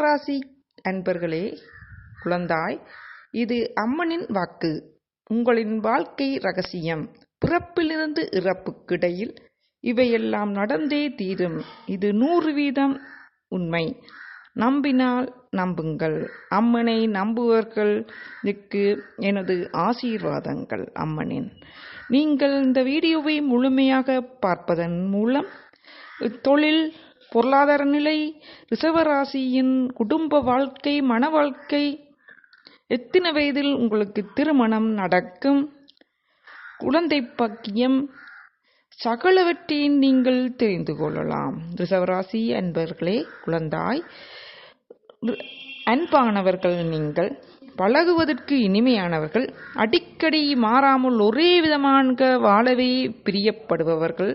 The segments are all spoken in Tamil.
ராசி அன்பர்களே குழந்தாய் இது அம்மனின் வாக்கு. உங்களின் வாழ்க்கை ரகசியம். பிறப்பிலிருந்து இறப்புக்கிடையில் இவையெல்லாம் நடந்தே தீரும். இது நூறு வீதம் உண்மை. நம்பினால் நம்புங்கள். அம்மனை நம்புவர்களுக்கு எனது ஆசீர்வாதங்கள் அம்மனின். நீங்கள் இந்த வீடியோவை முழுமையாக பார்ப்பதன் மூலம் தொழில் பொருளாதார நிலை ரிசவராசியின் குடும்ப வாழ்க்கை மன வாழ்க்கை எத்தனை வயதில் உங்களுக்கு திருமணம் நடக்கும்? குழந்தை பாக்கியம் சகலவற்றையும் நீங்கள் தெரிந்து கொள்ளலாம். ரிசவராசி அன்பர்களே குழந்தாய் அன்பானவர்கள் நீங்கள் பழகுவதற்கு இனிமையானவர்கள் அடிக்கடி மாறாமல் ஒரே விதமாக வாழவே பிரியப்படுபவர்கள்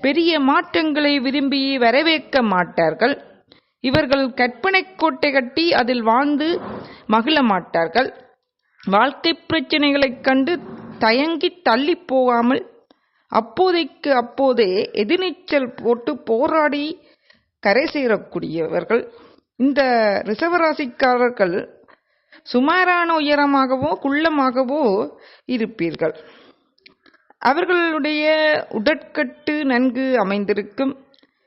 பெரிய மாற்றங்களை விரும்பி வரவேற்க மாட்டார்கள். இவர்கள் கற்பனை கோட்டை கட்டி அதில் வாழ்ந்து மகிழ மாட்டார்கள். வாழ்க்கை பிரச்சனைகளைக் கண்டு தயங்கி தள்ளி போகாமல் அப்போதைக்கு அப்போதே எதிர்நீச்சல் போட்டு போராடி கரை சேரக்கூடியவர்கள். இந்த ரிசவராசிக்காரர்கள் சுமாரான உயரமாகவோ குள்ளமாகவோ இருப்பீர்கள். அவர்களுடைய உடற்கட்டு நன்கு அமைந்திருக்கும்.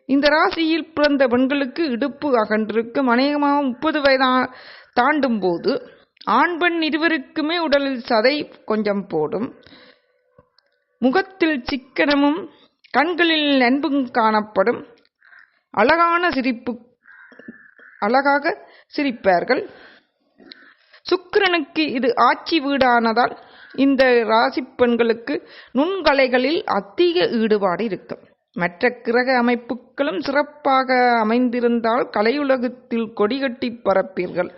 இந்த ராசியில் பிறந்த பெண்களுக்கு இடுப்பு அகன்றிருக்கும். அநேகமாக முப்பது வயதா தாண்டும் போது ஆண் பெண் இருவருக்குமே உடலில் சதை கொஞ்சம் போடும். முகத்தில் சிக்கனமும் கண்களில் நண்பும் காணப்படும். அழகான சிரிப்பு அழகாக சிரிப்பார்கள். சுக்கிரனுக்கு இது ஆட்சி வீடானதால் இந்த ராசி பெண்களுக்கு நுண்கலைகளில் அதிக ஈடுபாடு இருக்கும். மற்ற கிரக அமைப்புகளும் சிறப்பாக அமைந்திருந்தால் கலையுலகத்தில் கொடிகட்டி பரப்பீர்கள்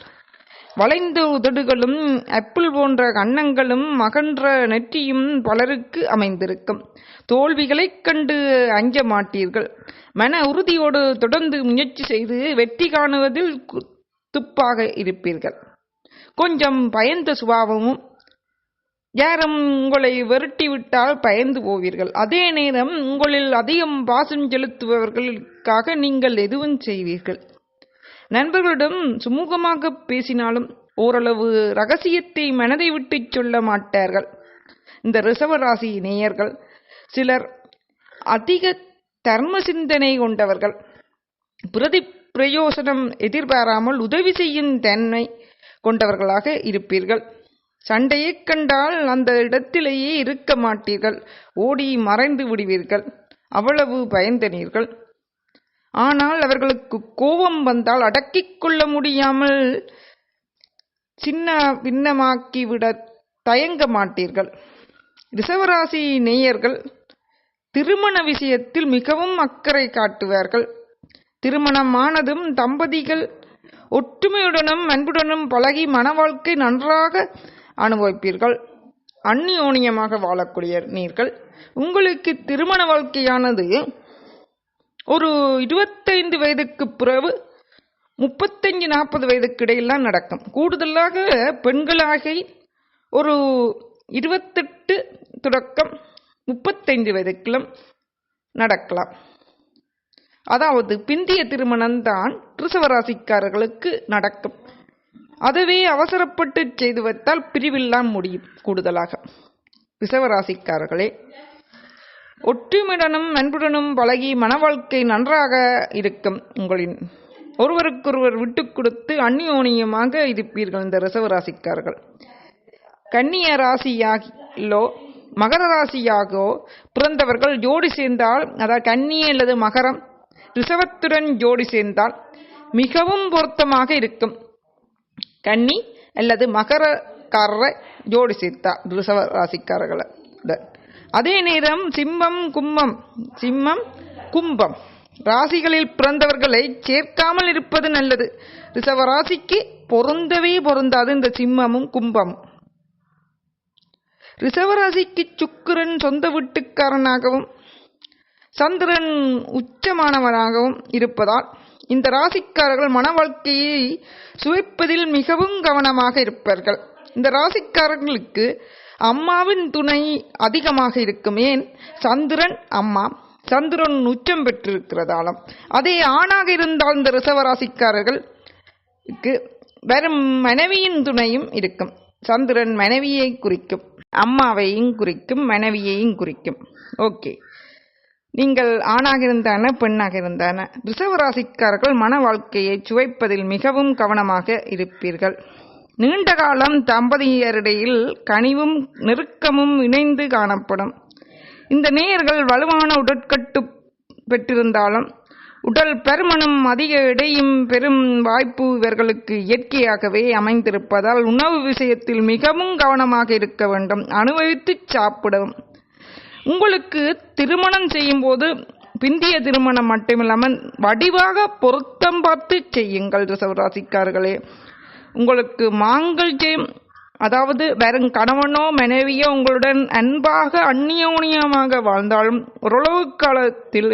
வளைந்த உதடுகளும் அப்பிள் போன்ற கன்னங்களும் மகன்ற நெற்றியும் பலருக்கு அமைந்திருக்கும். தோல்விகளைக் கண்டு அஞ்ச மாட்டீர்கள். மன உறுதியோடு தொடர்ந்து முயற்சி செய்து வெற்றி காணுவதில் துப்பாக இருப்பீர்கள். கொஞ்சம் பயந்த சுபாவமும் யாரும் உங்களை விரட்டிவிட்டால் பயந்து போவீர்கள். அதே நேரம் உங்களில் அதிகம் பாசம் செலுத்துபவர்களுக்காக நீங்கள் எதுவும் செய்வீர்கள். நண்பர்களிடம் சுமூகமாக பேசினாலும் ஓரளவு ரகசியத்தை மனதை விட்டு சொல்ல மாட்டார்கள். இந்த ரிசவராசி நேயர்கள் சிலர் அதிக தர்ம சிந்தனை கொண்டவர்கள். பிரதி பிரயோசனம் எதிர்பாராமல் உதவி செய்யும் தன்மை கொண்டவர்களாக இருப்பீர்கள். சண்டையை கண்டால் அந்த இடத்திலேயே இருக்க மாட்டீர்கள். ஓடி மறைந்து விடுவீர்கள். அவ்வளவு பயந்தனீர்கள். ஆனால் அவர்களுக்கு கோபம் வந்தால் அடக்கிக் கொள்ள முடியாமல் சின்ன பின்னமாக்கிவிட தயங்க மாட்டீர்கள். ரிசவராசி நேயர்கள் திருமண விஷயத்தில் மிகவும் அக்கறை காட்டுவார்கள். திருமணமானதும் தம்பதிகள் ஒற்றுமையுடனும் அன்புடனும் பழகி மன வாழ்க்கை நன்றாக அனுபவிப்பீர்கள். அந்நியோனியமாக வாழக்கூடிய நீர்கள். உங்களுக்கு திருமண வாழ்க்கையானது ஒரு இருபத்தைந்து வயதுக்கு பிறகு முப்பத்தஞ்சு நாற்பது வயதுக்கு இடையிலாம் நடக்கும். கூடுதலாக பெண்களாக ஒரு இருபத்தெட்டு தொடக்கம் முப்பத்தைந்து வயதுக்குள்ள நடக்கலாம். அதாவது பிந்திய திருமணம்தான் ரிசவராசிக்காரர்களுக்கு நடக்கும். அதுவே அவசரப்பட்டு செய்து வைத்தால் பிரிவில்லாம் முடியும் கூடுதலாக. ரிசவராசிக்காரர்களே ஒற்றுமையுடனும் அன்புடனும் பழகி மன வாழ்க்கை நன்றாக இருக்கும் உங்களின் ஒருவருக்கொருவர் விட்டு கொடுத்து அந்நியோனியமாக இருப்பீர்கள் இந்த ரிசவராசிக்காரர்கள். கன்னிய ராசியாகிலோ மகர ராசியாகோ பிறந்தவர்கள் ஜோடி சேர்ந்தால் அதாவது கன்னிய அல்லது மகரம் ரிசவத்துடன் ஜோடி சேர்ந்தால் மிகவும் பொருத்தமாக இருக்கும். கன்னி அல்லது மகரக்காரரை ஜோடி சேர்த்தா ரிசவ ராசிக்காரர்களை அதே நேரம் சிம்மம் கும்பம் சிம்மம் கும்பம் ராசிகளில் பிறந்தவர்களை சேர்க்காமல் இருப்பது நல்லது ரிசவ ராசிக்கு பொருந்தவே பொருந்தாது இந்த சிம்மமும் கும்பமும் ரிசவராசிக்கு சுக்கிரன் சொந்த வீட்டுக்காரனாகவும் சந்திரன் உச்சமானவனாகவும் இருப்பதால் இந்த ராசிக்காரர்கள் மன வாழ்க்கையை சுவைப்பதில் மிகவும் கவனமாக இருப்பார்கள். இந்த ராசிக்காரர்களுக்கு அம்மாவின் துணை அதிகமாக இருக்கும். ஏன்? சந்திரன் அம்மா. சந்திரன் உச்சம் பெற்றிருக்கிறதாலும். அதே ஆணாக இருந்தால் இந்த ரிசவராசிக்காரர்களுக்கு வெறும் மனைவியின் துணையும் இருக்கும். சந்திரன் மனைவியை குறிக்கும். அம்மாவையும் குறிக்கும். மனைவியையும் குறிக்கும். ஓகே. நீங்கள் ஆணாக இருந்தான பெண்ணாக இருந்தான ரிசவராசிக்காரர்கள் மன வாழ்க்கையை சுவைப்பதில் மிகவும் கவனமாக இருப்பீர்கள். நீண்ட காலம் தம்பதியரிடையில் கனிவும் நெருக்கமும் இணைந்து காணப்படும். இந்த நேயர்கள் வலுவான உடற்கட்டு பெற்றிருந்தாலும் உடல் பருமனும் அதிக எடையும் பெரும் வாய்ப்பு இவர்களுக்கு இயற்கையாகவே அமைந்திருப்பதால் உணவு விஷயத்தில் மிகவும் கவனமாக இருக்க வேண்டும். அனுபவித்து சாப்பிடவும். உங்களுக்கு திருமணம் செய்யும்போது பிந்திய திருமணம் மட்டுமில்லாமல் வடிவாக பொருத்தம் பார்த்து செய்யுங்கள் ரிசவராசிக்காரர்களே உங்களுக்கு மாங்கல்யம் அதாவது வெறும் கணவனோ மனைவியோ உங்களுடன் அன்பாக அந்நியோனியமாக வாழ்ந்தாலும் ஓரளவு காலத்தில்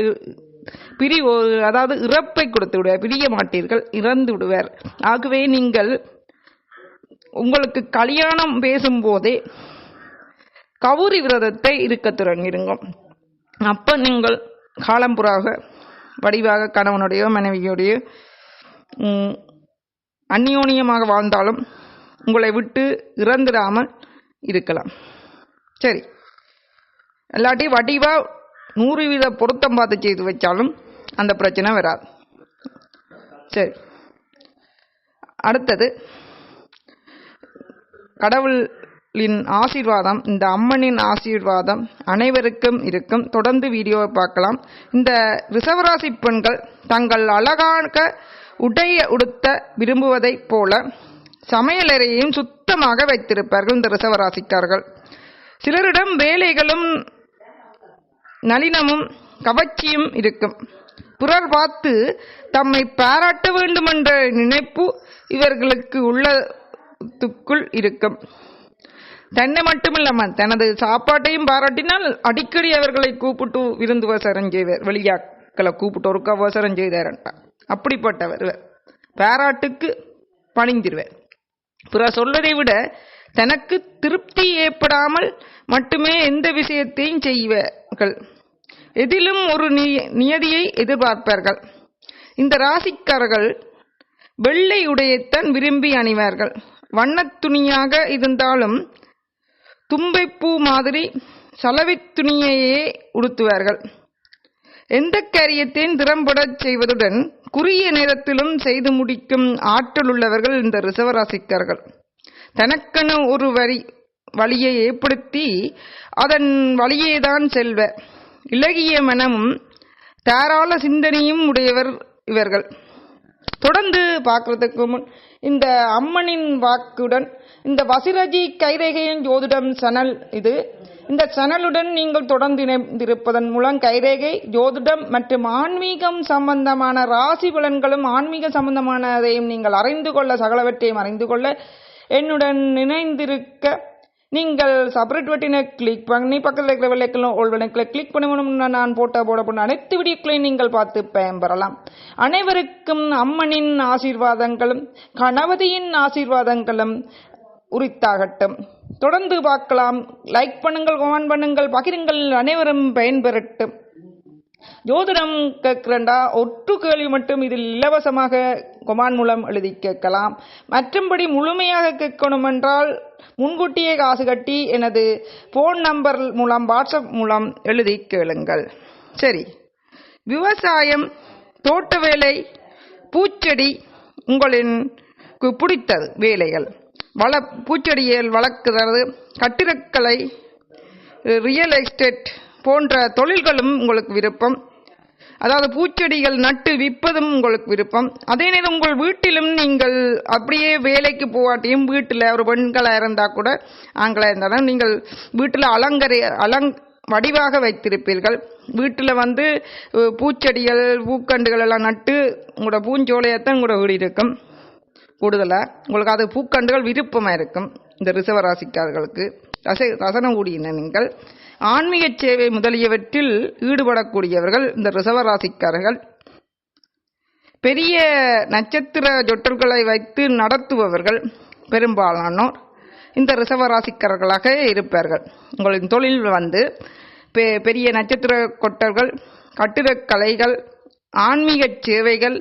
பிரிவு அதாவது இறப்பை கொடுத்து விடுவார் பிரிய மாட்டீர்கள் இறந்து விடுவார். ஆகவே நீங்கள் உங்களுக்கு கல்யாணம் பேசும்போதே கவுரி விரதத்தை இருக்க தொடங்கிடுங்க. அப்போ நீங்கள் காலம்புறாக வடிவாக கணவனுடைய மனைவியோடையோ அந்நியோனியமாக வாழ்ந்தாலும் உங்களை விட்டு இறந்துடாமல் இருக்கலாம். சரி. இல்லாட்டி வடிவாக நூறு வீத பொருத்தம் பார்த்து செய்து வச்சாலும் அந்த பிரச்சனை வராது. சரி. அடுத்தது கடவுள் லின் ஆசீர்வாதம் இந்த அம்மனின் ஆசீர்வாதம் அனைவருக்கும் இருக்கும். தொடர்ந்து வீடியோவை பார்க்கலாம். இந்த ரிசவராசி பெண்கள் தங்கள் அழகாக உடைய உடுத்த விரும்புவதைப் போல சமையலறையையும் சுத்தமாக வைத்திருப்பார்கள் இந்த ரிசவராசிக்காரர்கள் சிலரிடம் வேலைகளும் நளினமும் கவர்ச்சியும் இருக்கும். பிறர் பார்த்து தம்மை பாராட்ட வேண்டுமென்ற நினைப்பு இவர்களுக்கு உள்ளத்துக்குள் இருக்கும். தன்னை மட்டுமில்லாமல் தனது சாப்பாட்டையும் பாராட்டினால் அடிக்கடி அவர்களை கூப்பிட்டு விருந்து வசரம் செய்வார் வெளியாக்களை கூப்பிட்டு ஒருக்கா வசரம் செய்தாரண்டா அப்படிப்பட்டவர் பாராட்டுக்கு பணிந்திருவர். பிற சொல்வதை விட தனக்கு திருப்தி ஏற்படாமல் மட்டுமே எந்த விஷயத்தையும் செய்வார்கள். எதிலும் ஒரு நியதியை எதிர்பார்ப்பார்கள். இந்த ராசிக்காரர்கள் வெள்ளை உடையைத்தான் விரும்பி அணிவார்கள். வண்ணத் துணியாக இருந்தாலும் தும்பைப்பூ மாதிரி சலவை துணியையே உடுத்துவார்கள். எந்த காரியத்தையும் திறம்படச் செய்வதுடன் குறுகிய நேரத்திலும் செய்து முடிக்கும் ஆற்றல் உள்ளவர்கள் இந்த ரிசவராசிக்கார்கள் தனக்கென ஒரு வரி வழியை ஏற்படுத்தி அதன் வழியேதான் செல்வ. இலகிய மனமும் தாராள சிந்தனையும் உடையவர் இவர்கள். தொடர்ந்து பார்க்கறதுக்கு முன் இந்த அம்மனின் வாக்குடன் இந்த வசிரஜி கைரேகையின் ஜோதிடம் சனல் இது. இந்த சனலுடன் நீங்கள் தொடர்ந்து இணைந்திருப்பதன் மூலம் கைரேகை ஜோதிடம் மற்றும் ஆன்மீகம் சம்பந்தமான ராசி பலன்களும் ஆன்மீக சம்பந்தமானதையும் நீங்கள் அறிந்து கொள்ள சகலவற்றையும் அறிந்து கொள்ள என்னுடன் இணைந்திருக்க நீங்கள் சப்ரேட் வட்டினை கிளிக் பண்ணி பக்கத்தில் இருக்கிற வெள்ளைக்கெல்லாம் ஓல்வெனக்கில் கிளிக் பண்ணணும்னு நான் போட்ட போட போன அனைத்து வீடியோக்களையும் நீங்கள் பார்த்து பயன்பெறலாம். அனைவருக்கும் அம்மனின் ஆசீர்வாதங்களும் கணபதியின் ஆசீர்வாதங்களும் உரித்தாகட்டும். தொடர்ந்து பார்க்கலாம். லைக் பண்ணுங்கள் கமெண்ட் பண்ணுங்கள் பகிருங்கள் அனைவரும் பயன்பெறட்டும். ஜோதிடம் கேட்கிறண்டா ஒற்று கேள்வி மட்டும் இதில் இலவசமாக கொமான் மூலம் எழுதி கேட்கலாம். மற்றும்படி முழுமையாக கேட்கணும் என்றால் முன்கூட்டியே காசு கட்டி எனது ஃபோன் நம்பர் மூலம் வாட்ஸ்அப் மூலம் எழுதி கேளுங்கள். சரி. விவசாயம் தோட்ட வேலை பூச்செடி உங்களின் கு- பிடித்தது வேலைகள். வள பூச்செடியில் வளர்க்குறது கட்டிடக்கலை ரியல் எஸ்டேட் போன்ற தொழில்களும் உங்களுக்கு விருப்பம். அதாவது பூச்செடிகள் நட்டு விற்பதும் உங்களுக்கு விருப்பம். அதே நேரம் உங்கள் வீட்டிலும் நீங்கள் அப்படியே வேலைக்கு போகாட்டியும் வீட்டில் ஒரு பெண்களாக இருந்தால் கூட ஆண்களாக இருந்தாலும் நீங்கள் வீட்டில் அலங்கரி அலங் வடிவாக வைத்திருப்பீர்கள். வீட்டில் வந்து பூச்செடிகள் பூக்கண்டுகள் எல்லாம் நட்டு உங்களோட பூஞ்சோலையத்தான் உங்களோட வீடு இருக்கும். கூடுதலாக உங்களுக்கு அது பூக்கண்டுகள் விருப்பமாக இருக்கும் இந்த ரிசவ ராசிக்காரர்களுக்கு. ரச ரசனம் கூடிய நீங்கள் ஆன்மீக சேவை முதலியவற்றில் ஈடுபடக்கூடியவர்கள் இந்த ரிசவ ராசிக்காரர்கள். பெரிய நட்சத்திர ஜொட்டல்களை வைத்து நடத்துபவர்கள் பெரும்பாலானோர் இந்த ரிசவ ராசிக்காரர்களாக இருப்பார்கள். உங்களின் தொழில் வந்து பெ பெரிய நட்சத்திர கொட்டர்கள் கட்டிடக்கலைகள் ஆன்மீக சேவைகள்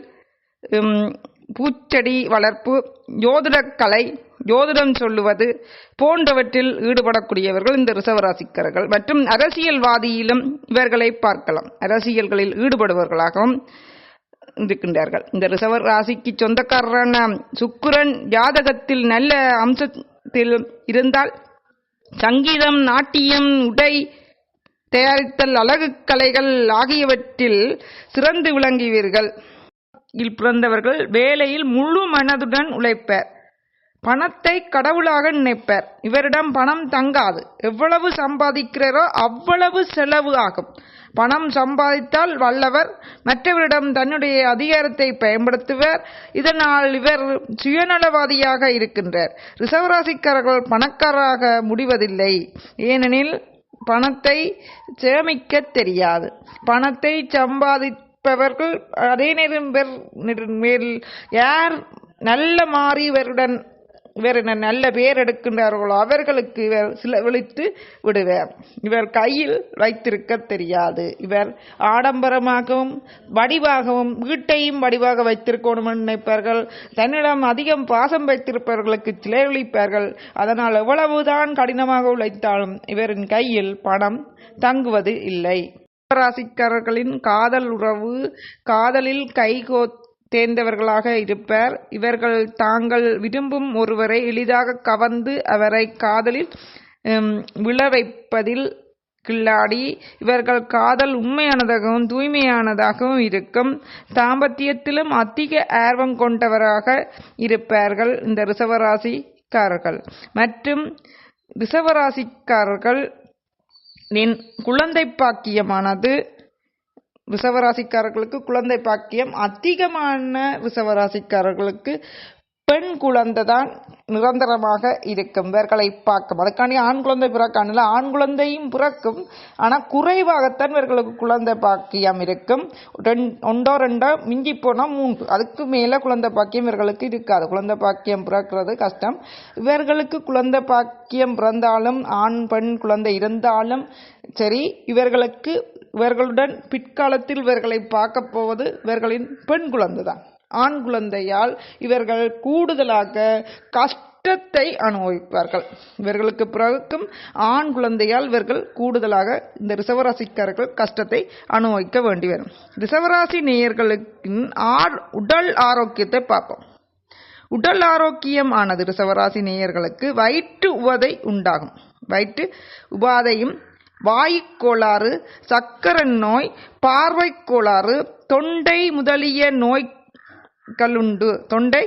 பூச்செடி வளர்ப்பு ஜோதிடக்கலை ஜோதிடம் சொல்லுவது போன்றவற்றில் ஈடுபடக்கூடியவர்கள் இந்த ரிசவராசிக்கர்கள் மற்றும் அரசியல்வாதியிலும் இவர்களை பார்க்கலாம். அரசியல்களில் ஈடுபடுபவர்களாகவும் இருக்கின்றார்கள். இந்த ரிசவ ராசிக்கு சொந்தக்காரரான சுக்கிரன் ஜாதகத்தில் நல்ல அம்சத்தில் இருந்தால் சங்கீதம் நாட்டியம் உடை தயாரித்தல் அழகு கலைகள் ஆகியவற்றில் சிறந்து விளங்குவீர்கள். இல் பிறந்தவர்கள் வேலையில் முழு மனதுடன் உழைப்பர். பணத்தை கடவுளாக நினைப்பர். இவரிடம் பணம் தங்காது. எவ்வளவு சம்பாதிக்கிறாரோ அவ்வளவு செலவு ஆகும். பணம் சம்பாதித்தால் வல்லவர். மற்றவரிடம் தன்னுடைய அதிகாரத்தை பயன்படுத்துவர். இதனால் இவர் சுயநலவாதியாக இருக்கின்றார். ரிசவராசிக்காரர்கள் பணக்காரராக முடிவதில்லை. ஏனெனில் பணத்தை சேமிக்க தெரியாது. பணத்தை சம்பாதிப்பவர்கள் அதே நேரம் பேர் மேல் யார் நல்ல மாறியவருடன் இவர் என்ன நல்ல பேர் எடுக்கின்றார்களோ அவர்களுக்கு இவர் செலவழித்து விடுவார். இவர் கையில் வைத்திருக்க தெரியாது. இவர் ஆடம்பரமாகவும் வடிவாகவும் வீட்டையும் வடிவாக வைத்திருக்கணும் நினைப்பார்கள். தன்னிடம் அதிகம் பாசம் வைத்திருப்பவர்களுக்கு சிலையளிப்பார்கள் அதனால் எவ்வளவுதான் கடினமாக உழைத்தாலும் இவரின் கையில் பணம் தங்குவது இல்லை. ராசிக்காரர்களின் காதல் உறவு காதலில் கைகோ தேர்ந்தவர்களாக இருப்பர். இவர்கள் தாங்கள் விரும்பும் ஒருவரை எளிதாக கவர்ந்து அவரை காதலில் விழ வைப்பதில் கில்லாடி. இவர்கள் காதல் உண்மையானதாகவும் தூய்மையானதாகவும் இருக்கும். தாம்பத்தியத்திலும் அதிக ஆர்வம் கொண்டவராக இருப்பார்கள் இந்த ரிசவராசிக்காரர்கள் மற்றும் ரிசவராசிக்காரர்கள் நின் குழந்தை பாக்கியமானது விசவராசிக்காரர்களுக்கு குழந்தை பாக்கியம். அதிகமான விசவராசிக்காரர்களுக்கு பெண் குழந்தை தான் நிரந்தரமாக இருக்கும். இவர்களை பார்க்கும். அதுக்காண்டி ஆண் குழந்தை பிறக்கானில் ஆண் குழந்தையும் பிறக்கும். ஆனால் குறைவாகத்தான் இவர்களுக்கு குழந்தை பாக்கியம் இருக்கும். ரெண் ஒன்றோ ரெண்டோ மிஞ்சி போனால் மூன்று. அதுக்கு மேலே குழந்தை பாக்கியம் இவர்களுக்கு இருக்காது. குழந்தை பாக்கியம் பிறக்கிறது கஷ்டம். இவர்களுக்கு குழந்தை பாக்கியம் பிறந்தாலும் ஆண் பெண் குழந்தை இருந்தாலும் சரி இவர்களுக்கு இவர்களுடன் பிற்காலத்தில் இவர்களை பார்க்க போவது இவர்களின் பெண் குழந்தை தான் ஆண் குழந்தையால் இவர்கள் கூடுதலாக கஷ்டத்தை அனுபவிப்பார்கள். இவர்களுக்கு பிறக்கும் ஆண் குழந்தையால் இவர்கள் கூடுதலாக இந்த ரிசவராசிக்காரர்கள் கஷ்டத்தை அனுபவிக்க வேண்டி வரும். ரிசவராசி நேயர்களுக்கு ஆர் உடல் ஆரோக்கியத்தை பார்ப்போம். உடல் ஆரோக்கியம் ஆனது ரிசவராசி நேயர்களுக்கு வயிற்று உவதை உண்டாகும். வயிற்று உபாதையும் வாயுக்கோளாறு சக்கரை நோய் பார்வை கோளாறு தொண்டை முதலிய கல்லுண்டு. தொண்டை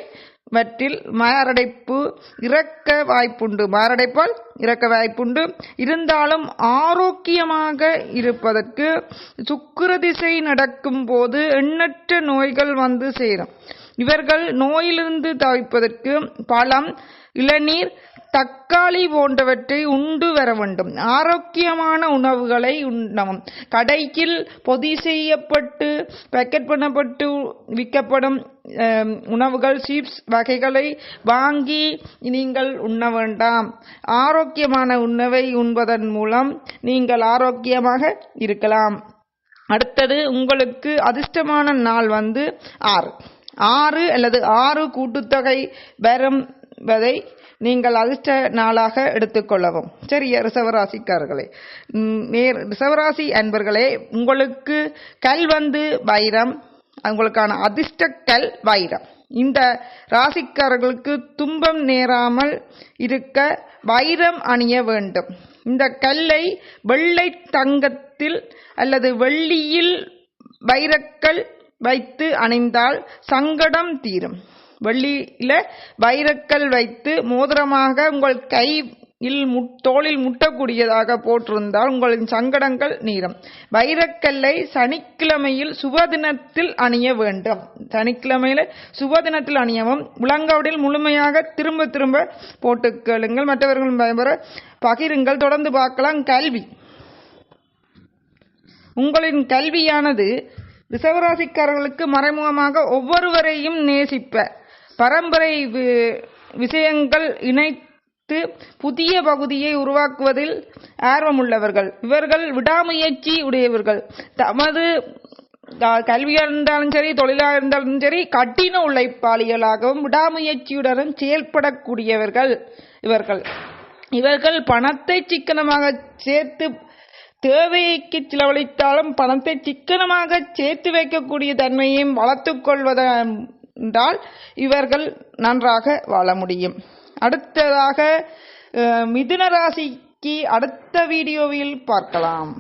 வற்றில் மாரடைப்பு இறக்க வாய்ப்புண்டு. மாரடைப்பால் இறக்க வாய்ப்புண்டு. இருந்தாலும் ஆரோக்கியமாக இருப்பதற்கு சுக்கிர திசை நடக்கும் போது எண்ணற்ற நோய்கள் வந்து சேரும். இவர்கள் நோயிலிருந்து தவிப்பதற்கு பழம் இளநீர் தக்காளி போன்றவற்றை உண்டு வர வேண்டும். ஆரோக்கியமான உணவுகளை உண்ணவும். கடைக்கில் பொதி செய்யப்பட்டு பேக்கெட் பண்ணப்பட்டு விற்கப்படும் உணவுகள் சிப்ஸ் வகைகளை வாங்கி நீங்கள் உண்ண வேண்டாம். ஆரோக்கியமான உணவை உண்பதன் மூலம் நீங்கள் ஆரோக்கியமாக இருக்கலாம். அடுத்தது உங்களுக்கு அதிர்ஷ்டமான நாள் வந்து ஆறு. ஆறு அல்லது ஆறு கூட்டுத்தொகை வரும்பதை நீங்கள் அதிர்ஷ்ட நாளாக எடுத்துக்கொள்ளவும் சரி ரிசவராசிக்காரர்களே? நேர் ரிசவராசி அன்பர்களே உங்களுக்கு கல் வந்து வைரம் உங்களுக்கான அதிர்ஷ்ட கல் வைரம். இந்த ராசிக்காரர்களுக்கு துன்பம் நேராமல் இருக்க வைரம் அணிய வேண்டும். இந்த கல்லை வெள்ளை தங்கத்தில் அல்லது வெள்ளியில் வைரக்கல் வைத்து அணிந்தால் சங்கடம் தீரும். வெள்ளியில வைரக்கல் வைத்து மோதிரமாக உங்கள் கையில் முட்- தோளில் முட்டக்கூடியதாக போட்டிருந்தால் உங்களின் சங்கடங்கள் நீரும். வைரக்கல்லை சனிக்கிழமையில் சுபதினத்தில் அணிய வேண்டும். சனிக்கிழமையில சுபதினத்தில் அணியவும் உலங்கவுடில் முழுமையாக திரும்ப திரும்ப போட்டுக்கொள்ளுங்கள் மற்றவர்கள் மற்றவர்களும் பயன்பெற பகிருங்கள். தொடர்ந்து பார்க்கலாம். கல்வி. உங்களின் கல்வியானது ரிசவராசிக்காரர்களுக்கு மறைமுகமாக ஒவ்வொருவரையும் நேசிப்ப. பரம்பரை வி- விஷயங்கள் இணைத்து புதிய பகுதியை உருவாக்குவதில் ஆர்வமுள்ளவர்கள். இவர்கள் விடாமுயற்சி உடையவர்கள். தமது கல்வியாக இருந்தாலும் சரி தொழிலாக இருந்தாலும் சரி கடின உழைப்பாளிகளாகவும் விடாமுயற்சியுடனும் செயல்படக்கூடியவர்கள் இவர்கள். இவர்கள் பணத்தை சிக்கனமாக சேர்த்து தேவைக்கு செலவழித்தாலும் பணத்தை சிக்கனமாக சேர்த்து வைக்கக்கூடிய தன்மையையும் வளர்த்து கொள்வதென்றால் இவர்கள் நன்றாக வாழ முடியும். அடுத்ததாக மிதுன ராசிக்கு அடுத்த வீடியோவில் பார்க்கலாம்.